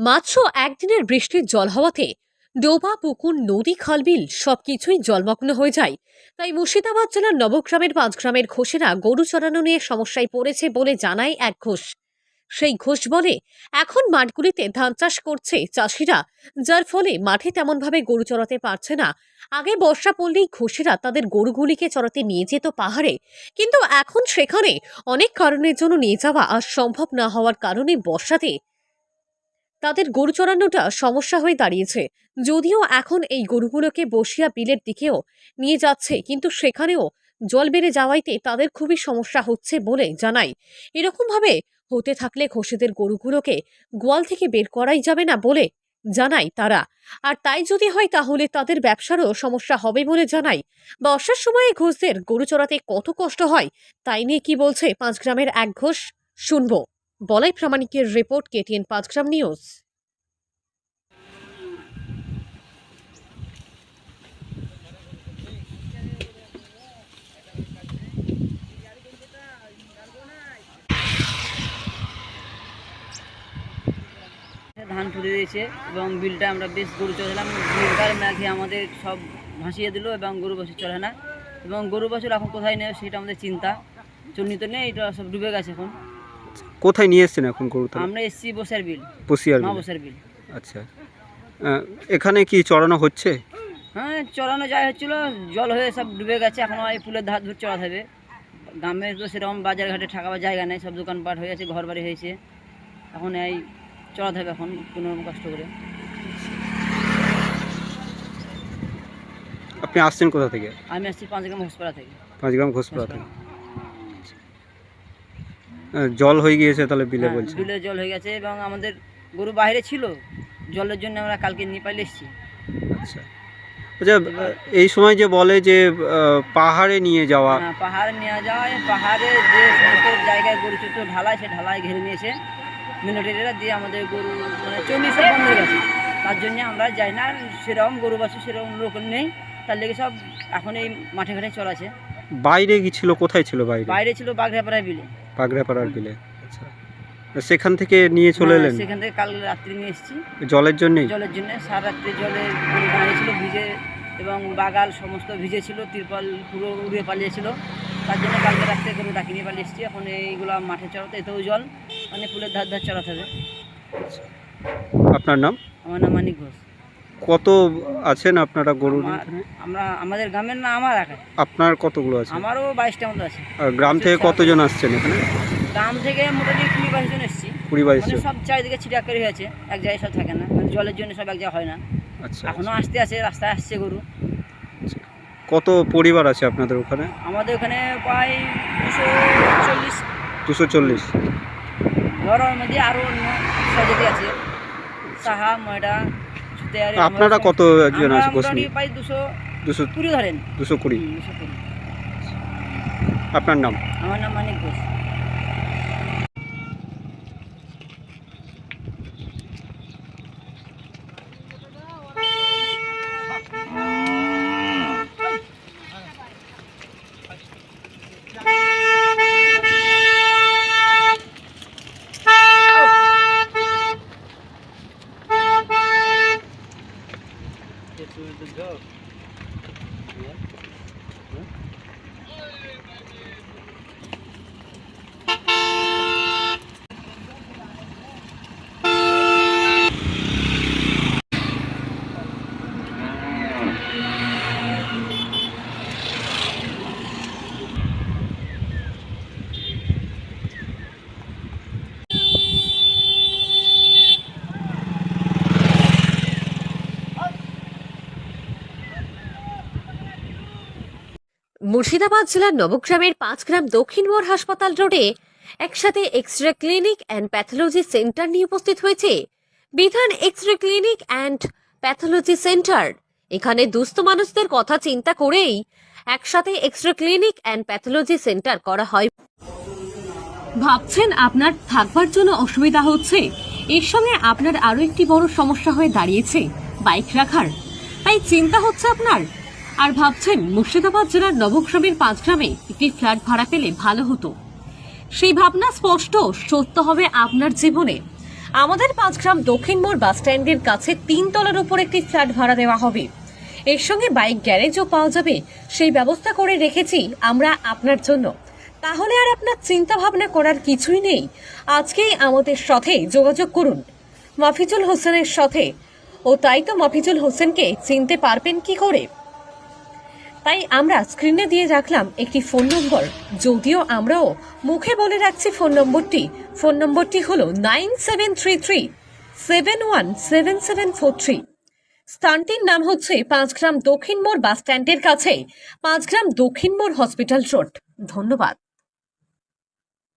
মাত্র একদিনের বৃষ্টির জল হওয়াতে ডোবা, পুকুর, নদী, খালবিল সবকিছুই জলমগ্ন হয়ে যায়। তাই মুর্শিদাবাদ জেলার নবগ্রামের পাঁচগ্রামের ঘোষেরা গরু চড়ানো নিয়ে সমস্যায় পড়েছে বলে জানায় এক ঘোষ। সেই ঘোষ বলে, এখন মাঠগুলিতে ধান চাষ করছে চাষিরা, যার ফলে মাঠে তেমনভাবে গরু চড়াতে পারছে না। আগে বর্ষা পড়লেই ঘোষেরা তাদের গরুগুলিকে চড়াতে নিয়ে যেত পাহাড়ে। কিন্তু এখন সেখানে অনেক কারণের জন্য নিয়ে যাওয়া আর সম্ভব না হওয়ার কারণে বর্ষাতে তাদের গরু চড়ানোটা সমস্যা হয়ে দাঁড়িয়েছে। যদিও এখন এই গরুগুলোকে বসিয়া বিলের দিকেও নিয়ে যাচ্ছে, কিন্তু সেখানেও জল বেড়ে যাওয়াইতে তাদের খুবই সমস্যা হচ্ছে বলে জানাই এরকমভাবে হতে থাকলে ঘোষেদের গরুগুলোকে গোয়াল থেকে বের করাই যাবে না বলে জানাই তারা। আর তাই যদি হয় তাহলে তাদের ব্যবসারও সমস্যা হবে বলে জানাই বর্ষার সময়ে ঘোষদের গরু চড়াতে কত কষ্ট হয়, তাই নিয়ে কি বলছে পাঁচ গ্রামের এক ঘোষ, শুনব। বলাই প্রামাণিকের রিপোর্ট কেটিএন পাঁচগ্রাম নিউজ। ধান তুলে দিয়েছে এবং বিলটা আমরা বেশ গরু চড়ালাম বিলটার ম্যাঘে আমাদের সব ভাসিয়ে দিল এবং গরু বছর চলে না। এবং গরু বছর এখন কোথায় নেই সেটা আমাদের চিন্তা। চন্নিত নেই এটা সব ডুবে গেছে এখন। কোথায় নিয়ে এসছেন এখন গরু আমরা এসছি বসার বিল। বিলে? বসার বিল। আচ্ছা। এখানে কি চড়ানো হচ্ছে? হ্যাঁ চড়ানো যায় হচ্ছিল জল হয়ে সব ডুবে গেছে এখন এই পুলের ধার ধরে চড়াতে হবে। গ্রামে তো সেরকম বাজার ঘাটে ঠাকাবার জায়গা নেই সব দোকানপাট হয়ে আছে ঘর বাড়ি হয়েছে। এখন এই চড়াতে হবে এখন কোনো রকম কষ্ট করে। আপনি আসছেন কোথা থেকে? আমি আসছি পাঁচ গ্রাম হসপাতাল থেকে। পাঁচগ্রাম ঘোষপাড়া থেকে। জল হয়ে গিয়েছে তাহলে বিলে হ্যাঁ, বলছে বিলে জল হয়ে গেছে এবং আমাদের গরু বাইরে ছিল জলের জন্য আমরা কালকে নেপালে এসেছি। আচ্ছা। আচ্ছা এই সময় যে বলে যে পাহাড়ে নিয়ে যাওয়া। হ্যাঁ, পাহাড়ে নিয়ে যায় পাহাড়ে যে সমস্ত জায়গায় গরু ছোট ঢালাই সে ঢালাই ঘিরে নিয়েছে। মিলিটারিরা দিয়ে আমাদের গরু মানে চল্লিশ বন্ধ হয়ে গেছে। তার জন্যে আমরা যাই না সেরকম গরু বাছু সেরকম লোক নেই। তার লেগে সব এখন এই মাঠে ঘাটে চলাছে বাইরে গিয়েছিল কোথায় ছিল বাইরে? বাইরে ছিল বাগড়াপাড়ায় বিলে। পাগড়াপাড়ার বিলে আচ্ছা। সেখান থেকে নিয়ে চলে হ্যাঁ, এলেন? সেখান থেকে কাল রাত্রি নিয়ে এসেছি। জলের জন্যই? জলের জন্য সারা রাত্রি জলে দাঁড়িয়েছিল ভিজে এবং বাগাল সমস্ত ভিজে ছিল তিরপল পুরো উড়ে পালিয়েছিল তার জন্য কালকে রাত্রে গরু ডাকি নিয়ে পালিয়ে এসেছি। এখন এইগুলো মাঠে চড়াতে এতেও জল। মানে ফুলের ধার ধার চড়াতে হবে। আপনার নাম? আমার নাম মানিক ঘোষ। কত আছেন আপনারা গরুর আমার- আমাদের গ্রামের না আমার একাই আপনার কতগুলো আছে? আমারও বাইশটা মতো আছে। আর গ্রাম থেকে কতজন আসছেন এখানে? গ্রাম থেকে মোটামুটি কুড়ি বাইশ জন এসেছি। কুড়ি বাইশ মানে সব চারিদিকে ছিটাকারি হয়েছে এক জায়গায় সব থাকে না। মানে জলের জন্য সব এক জায়গায় হয় না। আচ্ছা এখনও আসতে আছে রাস্তায় আসছে গরু। কত পরিবার আছে আপনাদের ওখানে? আমাদের ওখানে প্রায় দুশো চল্লিশ। দুশো চল্লিশ। ঘরের মধ্যে আরও অন্য সজাতি আছে। সাহা ময়ডা সুতেয়ারি আপনারা কত জন আছে মোটামুটি প্রায় দুশো দুশো কুড়ি ধরেন। দুশো কুড়ি। দুশো কুড়ি। আপনার নাম? আমার নাম মানিক ঘোষ। Hum? মুর্শিদাবাদ জেলার নবগ্রামের পাঁচগ্রাম দক্ষিণ মোড় হাসপাতাল রোডে একসাথে X ray clinic and pathology centre নিয়ে উপস্থিত হয়েছে। বিধান X ray clinic and pathology centre. এখানে দুস্থ মানুষদের কথা চিন্তা করেই একসাথে X ray clinic and pathology centre করা হয়। ভাবছেন আপনার থাকবার জন্য অসুবিধা হচ্ছে? এর সঙ্গে আপনার আরও একটি বড় সমস্যা হয়ে দাঁড়িয়েছে, বাইক রাখার। তাই চিন্তা হচ্ছে আপনার আর ভাবছেন মুর্শিদাবাদ জেলার নবগ্রামের পাঁচগ্রামে একটি ফ্ল্যাট ভাড়া পেলে ভালো হতো। সেই ভাবনা স্পষ্ট, সত্য হবে আপনার জীবনে। আমাদের পাঁচগ্রাম দক্ষিণ মোড় বাস স্ট্যান্ডের কাছে তিন তলার উপর একটি ফ্ল্যাট ভাড়া দেওয়া হবে। এর সঙ্গে বাইক গ্যারেজও পাওয়া যাবে। সেই ব্যবস্থা করে রেখেছি আমরা আপনার জন্য। তাহলে আর আপনার চিন্তা ভাবনা করার কিছুই নেই। আজকেই আমাদের সাথে যোগাযোগ করুন। মাফিজুল হোসেনের সাথে। ও তাই তো মাফিজুল হোসেনকে চিনতে পারবেন কি করে? তাই আমরা স্ক্রিনে দিয়ে রাখলাম একটি ফোন নম্বর যদিও আমরাও মুখে বলে রাখছি ফোন নম্বরটি ফোন নম্বরটি হলো nine seven three three seven one seven seven four three স্থানটির নাম হচ্ছে পাঁচগ্রাম দক্ষিণ মোড় বাস স্ট্যান্ডের কাছে, পাঁচগ্রাম দক্ষিণ মোড় হসপিটাল রোড ধন্যবাদ।